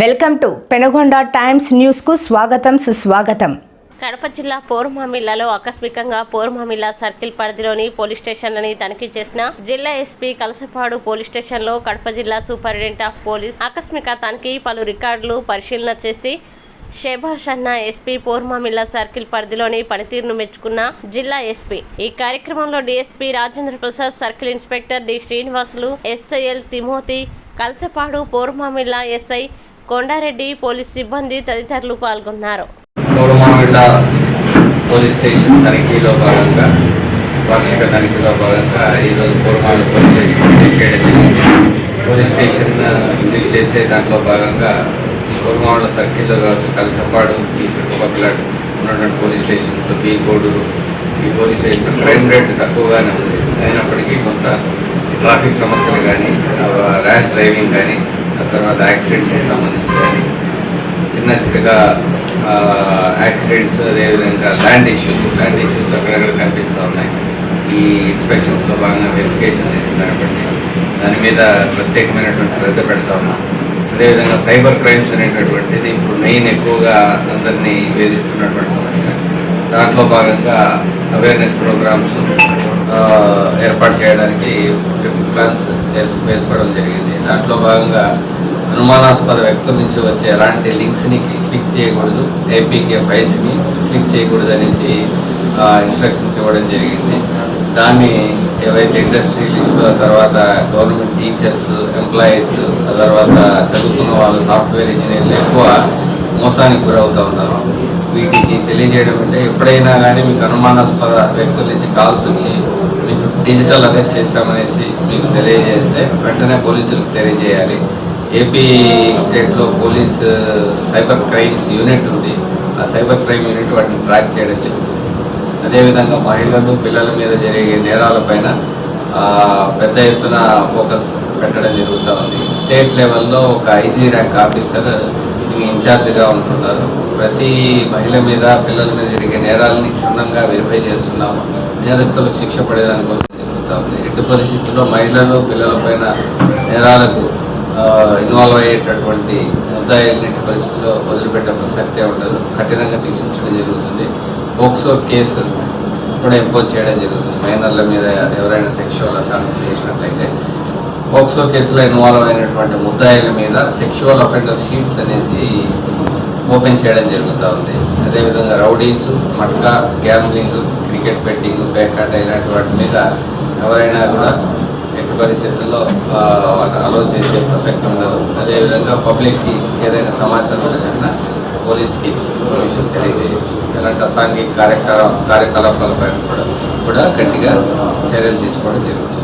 Welcome to Penagonda times న్యూస్కు స్వాగతం సుస్వాగతం. కడప జిల్లా పోర్మామిల్లాలో ఆకస్మికంగా పోర్మామిల్లా సర్కిల్ పరిధిలోని పోలీస్ స్టేషన్లని తనిఖీ చేసిన జిల్లా ఎస్పీ కలసపాడు పోలీస్ స్టేషన్లో కడప జిల్లా సూపరింటెండెంట్ ఆఫ్ పోలీస్ ఆకస్మిక తనిఖీ పలు రికార్డులు పరిశీలన చేసి షేబాష్ అన్న ఎస్పీ పోర్మామిల్లా సర్కిల్ పరిధిలోని పనితీరును మెచ్చుకున్న జిల్లా ఎస్పీ. ఈ కార్యక్రమంలో DSP Rajendra Prasad circle inspector D Srinivasulu SI L Timothy Kalasapadu Porumamilla SI Kondareddy police సిబ్బంది తదితరులు పాల్గొన్నారు. పోలీస్ స్టేషన్ తనిఖీలో భాగంగా వార్షిక తనిఖీలో భాగంగా ఈరోజు పూర్వమావిళ్ళ పోలీస్ స్టేషన్ విజిట్ చేయడం జరిగింది. పోలీస్ స్టేషన్ విజిట్ చేసే దాంట్లో భాగంగా ఈ పూర్వమావిళ్ళ సర్కిల్లో కావచ్చు కలసపాడు ఈ చుట్టుపక్కల ఉన్నటువంటి పోలీస్ స్టేషన్స్లో బీ కోడూరు ఈ పోలీస్ స్టేషన్ క్రైమ్ రేట్ తక్కువగానే ఉంది. అయినప్పటికీ కొంత ట్రాఫిక్ సమస్యలు కానీ ర్యాష్ డ్రైవింగ్ కానీ ఆ తర్వాత యాక్సిడెంట్స్కి సంబంధించి కానీ చిన్న చిన్నగా యాక్సిడెంట్స్ అదేవిధంగా ల్యాండ్ ఇష్యూస్ ల్యాండ్ ఇష్యూస్ అక్కడక్కడ కనిపిస్తూ ఉన్నాయి. ఈ ఇన్స్పెక్షన్స్లో భాగంగా వెరిఫికేషన్ చేసిన దాన్ని బట్టి దాని మీద ప్రత్యేకమైనటువంటి శ్రద్ధ పెడతా ఉన్నాం. అదేవిధంగా సైబర్ క్రైమ్స్ అనేటటువంటిది ఇప్పుడు మెయిన్ ఎక్కువగా అందరినీ వేధిస్తున్నటువంటి సమస్య. దాంట్లో భాగంగా అవేర్నెస్ ప్రోగ్రామ్స్ ఏర్పాటు చేయడానికి ప్లాన్స్ వేసుకోవడం జరిగింది. దాంట్లో భాగంగా అనుమానాస్పద వ్యక్తుల నుంచి వచ్చే ఎలాంటి లింక్స్ని క్లిక్ చేయకూడదు ఏపీకే ఫైల్స్ని క్లిక్ చేయకూడదు అనేసి ఇన్స్ట్రక్షన్స్ ఇవ్వడం జరిగింది. దాన్ని ఏవైతే ఇండస్ట్రీ లిస్ట్ తర్వాత గవర్నమెంట్ టీచర్స్ ఎంప్లాయీస్ తర్వాత చదువుకున్న వాళ్ళు సాఫ్ట్వేర్ ఇంజనీర్లు ఎక్కువ మోసానికి గురవుతూ ఉన్నారు. వీటికి తెలియజేయడం అంటే ఎప్పుడైనా కానీ మీకు అనుమానాస్పద వ్యక్తుల నుంచి కాల్స్ వచ్చి మీకు డిజిటల్ అరెస్ట్ చేస్తామనేసి మీకు తెలియజేస్తే వెంటనే పోలీసులకు తెలియజేయాలి. ఏపీ స్టేట్లో పోలీస్ సైబర్ క్రైమ్స్ యూనిట్ ఉంది. ఆ సైబర్ క్రైమ్ యూనిట్ వాటిని ట్రాక్ చేయడం జరుగుతుంది. అదేవిధంగా మహిళలు పిల్లల మీద జరిగే నేరాలపైన పెద్ద ఎత్తున ఫోకస్ పెట్టడం జరుగుతూ ఉంది. స్టేట్ లెవెల్లో ఒక ఐజీ ర్యాంక్ ఆఫీసర్ ఇన్ఛార్జిగా ఉంటున్నారు. ప్రతి మహిళ మీద పిల్లల మీద జరిగే నేరాలని క్షుణ్ణంగా వెరిఫై చేస్తున్నాము. నేరస్తులకు శిక్ష పడేదానికోసం జరుగుతూ ఉంది. ఎట్టి పరిస్థితుల్లో మహిళలు పిల్లలపైన నేరాలకు ఇన్వాల్వ్ అయ్యేటటువంటి ముద్దాయిల్ని ఎట్టి పరిస్థితుల్లో వదిలిపెట్టే ప్రసక్తే ఉండదు. కఠినంగా శిక్షించడం జరుగుతుంది. పోక్సో కేసు కూడా ఇంపోజ్ చేయడం జరుగుతుంది. మైనర్ల మీద ఎవరైనా సెక్షువల్ అసాల్ట్స్ చేసినట్లయితే పోక్సో కేసులో ఇన్వాల్వ్ అయినటువంటి ముద్దాయిల మీద సెక్షువల్ అఫెండర్ షీట్స్ అనేసి ఓపెన్ చేయడం జరుగుతూ ఉంది. అదేవిధంగా rowdies matka gambling cricket betting బేకాట ఇలాంటి వాటి మీద ఎవరైనా కూడా ఎట్టి పరిస్థితుల్లో అలో చేసే ప్రసక్తి ఉండదు. అదేవిధంగా పబ్లిక్కి ఏదైనా సమాచారం వచ్చినా పోలీస్కి ఇన్ఫర్మేషన్ తెలియజేయచ్చు. ఎలాంటి అసాంఘిక కార్యకలా కార్యకలాపాలపై కూడా కూడా గట్టిగా చర్యలు తీసుకోవడం జరుగుతుంది.